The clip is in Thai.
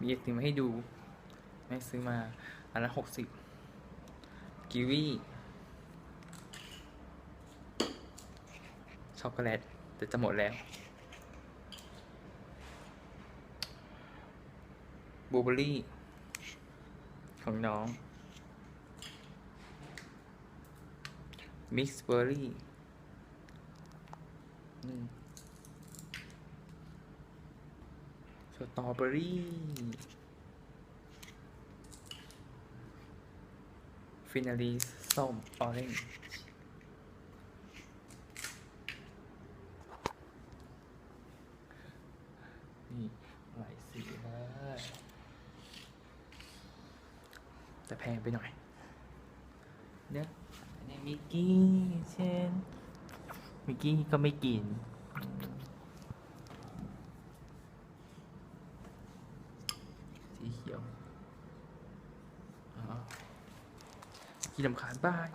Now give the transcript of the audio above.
มีไอติมให้ดู แม่ซื้อมาอันละหกสิบกีวีช็อกโกแลตแต่จะหมดแล้วบลูเบอร์รี่ ของน้อง มิกซ์เบอร์รี่นี่ สตรอเบอรี่ฟินาลีส้มออเรนจ์นี่หลายสีเลยแต่แพงไปหน่อยเนี่ยอันนี้มิกกี้เช่นมิกกี้ก็ไม่กิน สีเขียวขี้ลำคาญบ้าง